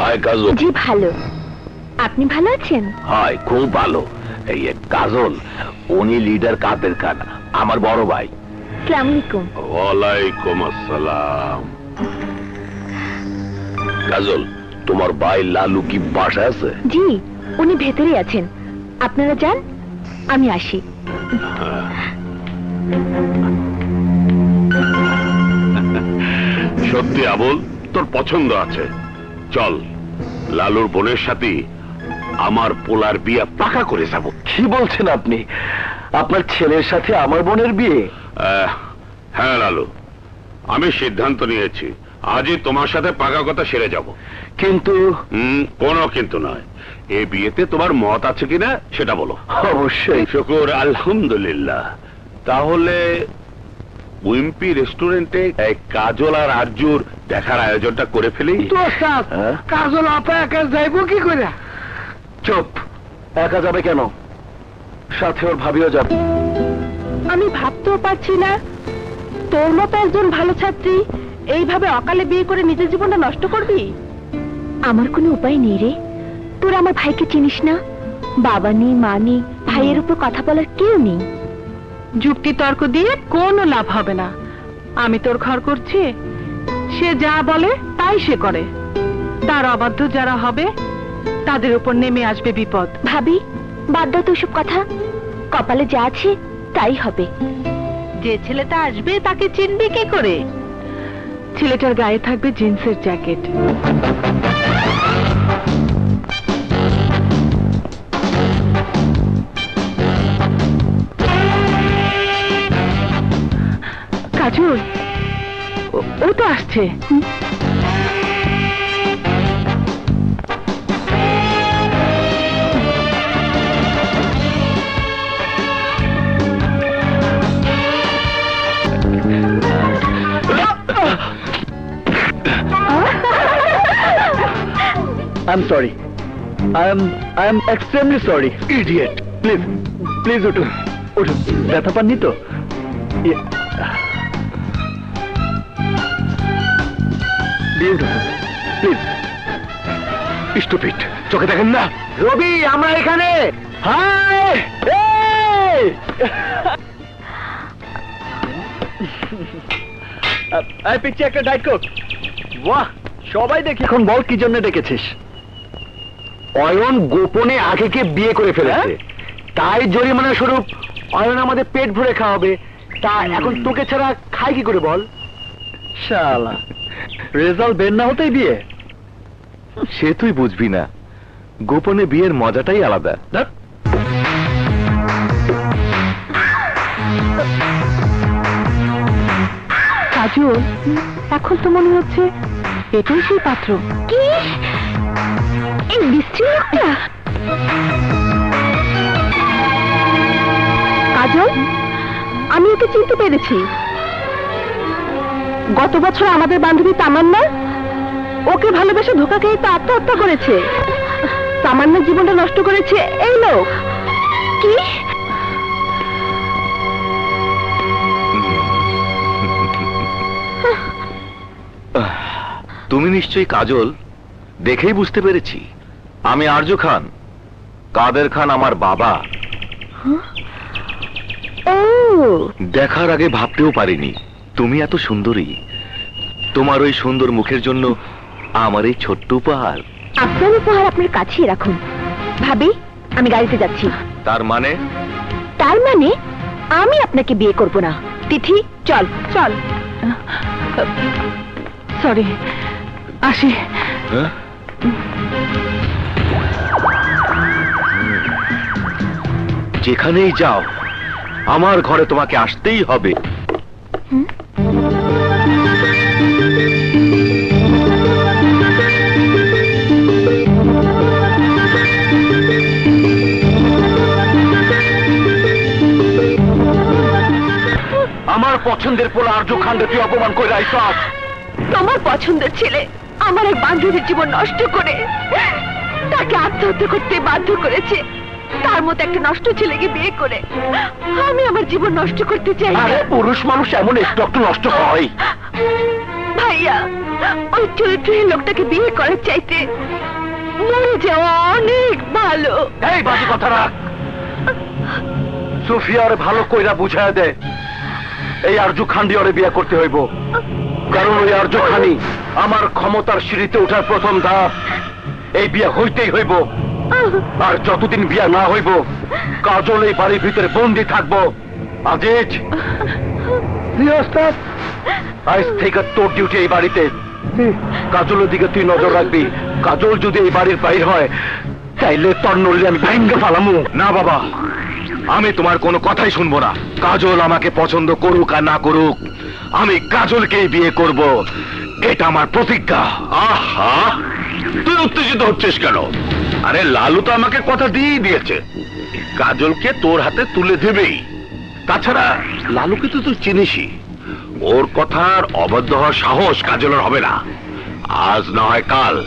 High কাজল জি ভালো। আপনি ভালো আছেন? হাই খুব ভালো। এই কাজল উনি লিডার কাদের খান আমার বড় ভাই। সালাম আলাইকুম। ওয়ালাইকুম আসসালাম। কাজল তোমার ভাই লালু কি বাসায় আছে? জি উনি ভেতরে আছেন। আপনারা যান আমি আসি। সত্যি আবুল তোর পছন্দ আছে। চল লালুর বোনের সাথে আমার পোলার বিয়ে পাকা করে যাব। কি বলছেন আপনি? আপনার ছেলের সাথে আমার বোনের বিয়ে? আহ, হ্যাঁ লালু আমি সিদ্ধান্ত নিয়েছি। আজই তোমার সাথে পাকা কথা সেরে যাব। কিন্তু হুম কোনো কিন্তু নয়। এ বিয়েতে তোমার মত আছে কিনা সেটা বলো। অবশ্যই। শুকুর আলহামদুলিল্লাহ। তাহলে উইম্পি রেস্টুরেন্টে এই কাজল আর আরজুর দেখার আয়োজনটা করে ফেলি। হ্যাঁ? কাজল আপা একা যাইব কি করে চুপ। একা যাবে কেন? সাথে ওর ভাবিও যাবে। আমি ভাবতেও পারছি না। তোর মতো একজন ভালো ছাত্রী এইভাবে অকালে বিয়ে করে নিজের জীবনটা নষ্ট করবি? আমার কোনো উপায় নেই রে। তোর আমার ভাইকে চিনিস না? বাবা নেই মা নেই ভাইয়ের উপর কথা বলার কেউ নেই। যুক্তি তর্ক দিয়ে কোনো লাভ হবে না। আমি তোর ঘর করছি। সে যা বলে তাই সে করে। তার অবাধ্য যারা হবে তাদের উপর নেমে আসবে বিপদ। ভাবি বাদ দাও তো সব কথা। কপালে যা আছে তাই হবে। যে ছেলেটা আসবে তাকে চিনবে কি করে? ছেলেটার গায়ে থাকবে জিন্সের জ্যাকেট। কাজল ও- তো আসছে। I am sorry I am I am extremely sorry idiot please please উঠুন। উঠুন। ব্যথা পাননি তো? প্লিজ স্টুপিট চোখে দেখেন না। রবি আমরা এখানে। হাই এই! পিচ্ছি একটা ডাইট কোক। বাহ সবাই দেখি এখন বল কি জন্য ডেকেছিস। অয়ন গোপনে আগেকে বিয়ে করে ফেলেছে। তাই জরিমানা স্বরূপ অয়ন আমাদের পেট ভরে খাওয়াবে। তা এখন তোকে ছাড়া খাই কি করে বল? শালা। রেজাল্ট বের না হতেই বিয়ে। সে তুই বুঝবি না। গোপনে বিয়ের মজাটাই আলাদা। কাজল এখন তো মনে হচ্ছে এটাই সেই পাত্র। কি? এই বৃষ্টি লোকটা কাজল আমি ওকে চিনতে পেরেছি। গত বছর আমাদের বান্ধবী তামান্না ওকে ভালোবেসে ধোকা খেয়ে তো আত্মহত্যা করেছে। তামান্নার জীবনটা নষ্ট করেছে এই লোক। কি? তুমি নিশ্চয়ই কাজল দেখেই বুঝতে পেরেছি। আমি আরজু খান কাদের খান আমার বাবা। ও। দেখার আগে ভাবতেও পারিনি। তুমি এত সুন্দরী। তোমার ওই সুন্দর মুখের জন্য আমার এই ছোট্ট উপহার। আপনার উপহার আপনার কাছেই রাখুন। ভাবি আমি গাড়িতে যাচ্ছি। তার মানে? তার মানে আমি আপনাকে বিয়ে করব না। তিথি চল। চল। সরি আসি। হ্যাঁ? যেখানেই যাও আমার ঘরে তোমাকে আসতেই হবে। আমার পছন্দের পোলা আর্য খান্ডে তুই অপমান করে আইসাস তোমার পছন্দের ছেলে আমার এক বান্ধবীর জীবন নষ্ট করে তাকে আত্মহত্যা করতে বাধ্য করেছে। তার মতো একটা নষ্ট ছেলেকে বিয়ে করে আমি আমার জীবন নষ্ট করতে চাই আরে পুরুষ মানুষ এমন একটু একটু নষ্ট হয়। ভাইয়া ওই চরিত্রহীন লোকটাকে বিয়ে করার চাইতে মরে যাওয়া অনেক ভালো। এই বাজে কথা রাখ। সুফিয়ার ভালো কইরা বুঝায় দে। এই আরজু খান্ডি ওরে বিয়ে করতে হইব। কারণ ওই আরজু খানি আমার ক্ষমতার সিঁড়িতে ওঠার প্রথম ধাপ। এই বিয়ে হইতেই হইব। আর যতদিন বিয়া না হইব, কাজল এই বাড়ির ভিতরে বন্দি থাকব। আজিজ আজ থেকে তোর ডিউটি এই বাড়িতে। কাজলের দিকে তুই নজর রাখবি। কাজল যদি এই বাড়ির বাইর হয়, তাইলে তোর নড়লে আমি ভেঙ্গে ফালামু। না বাবা। আমি তোমার কোনো কথাই শুনব না। কাজল আমাকে পছন্দ করুক আর না করুক, আমি কাজলকেই বিয়ে করব। এটা আমার প্রতিজ্ঞা। আহা! তুই উত্তেজিত হচ্ছিস কেন? আরে, লালু তো আমাকে কথা দিয়েই দিয়েছে। কাজলকে তোর হাতে তুলে দেবেই। তাছাড়া, লালুকে তো তুই চিনিসই। ওর কথার অবাধ্য হওয়ার সাহস কাজলের হবে না। আজ না হয় কাল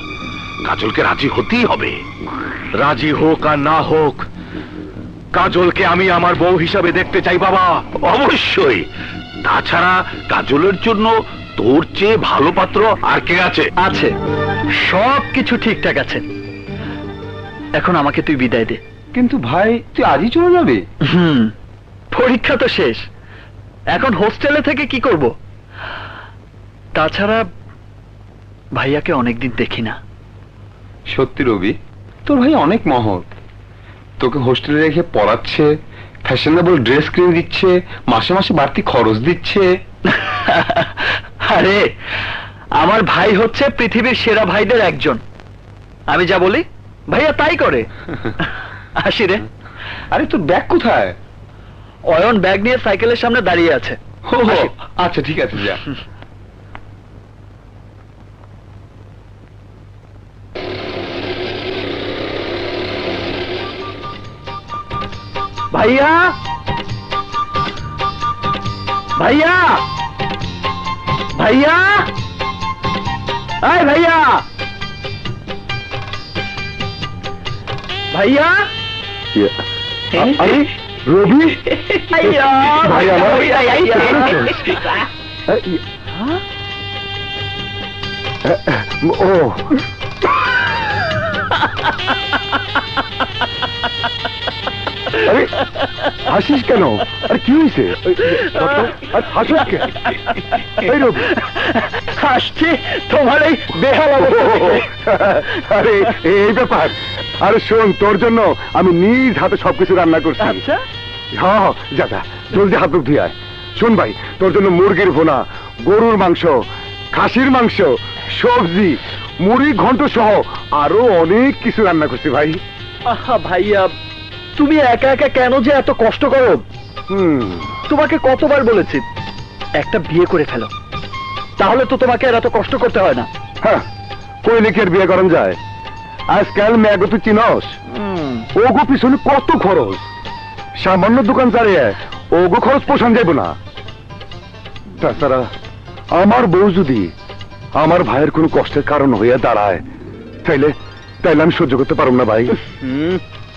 কাজলকে রাজি হতেই হবে। রাজি হোক আর না হোক কাজলকে আমি আমার বউ হিসাবে দেখতে চাই বাবা। অবশ্যই। তাছাড়া কাজলের জন্য তোর চেয়ে ভালো পাত্র আর কে আছে? আছে। সব কিছু ঠিকঠাক আছে। এখন আমাকে তুই বিদায় দে। কিন্তু ভাই তুই আজই চলে যাবে? হুম পরীক্ষা তো শেষ। এখন হোস্টেলে থেকে কি করব? তাছাড়া ভাইয়াকে অনেকদিন দেখি না। সত্যি রবি তোর ভাই অনেক মহৎ। তোকে হোস্টেলে রেখে পড়াচ্ছে ফ্যাশনেবল ড্রেস কিনে দিচ্ছে মাসে মাসে বাড়তি খরচ দিচ্ছে। আরে আমার ভাই হচ্ছে পৃথিবীর সেরা ভাইদের একজন। আমি যা বলি ভাইয়া তাই করে। আসি রে। আরে তোর ব্যাগ কোথায়? অয়ন ব্যাগ নিয়ে সাইকেলের সামনে দাঁড়িয়ে আছে। আচ্ছা ঠিক আছে যা। ভাইয়া ভাইয়া ভাইয়া আয় ভাইয়া ভাইয়া আরে রবি ভাইয়া ভাই আমার ভাইয়া ও আরে হাসিস কেন? আরে কি হয়েছে? হাসিস কেন? এই রবি হাসছি তোমার এই বেহাল। আরে এই ব্যাপার। আরে শোন তোর জন্য আমি নিজ হাতে সবকিছু রান্না করছি। আচ্ছা। হ্যাঁ হ্যাঁ যা যা জলদি হাত মুখ ধুয়ে আয়। শোন ভাই তোর জন্য মুরগির ভোনা গরুর মাংস খাসির মাংস সবজি মুড়ি ঘন্ট সহ আরও অনেক কিছু রান্না করছি ভাই। আহা ভাইয়া তুমি একা একা কেন যে এত কষ্ট করো? তোমাকে কতবার বলেছি একটা বিয়ে করে ফেলো। তাহলে তো তোমাকে আর এত কষ্ট করতে হয় না। হ্যাঁ কই লিখের বিয়ে করেন যায়। আজকাল মেয়াগো তুই চিনস? ওগো পিছনে কত খরচ? সামান্য দোকান চালিয়ে ওগো খরচ পোষণ যাইব না। তাছাড়া আমার বউ যদি আমার ভাইয়ের কোনো কষ্টের কারণ হইয়া দাঁড়ায় তাইলে তাইলে আমি সহ্য করতে পারব না ভাই। হুম।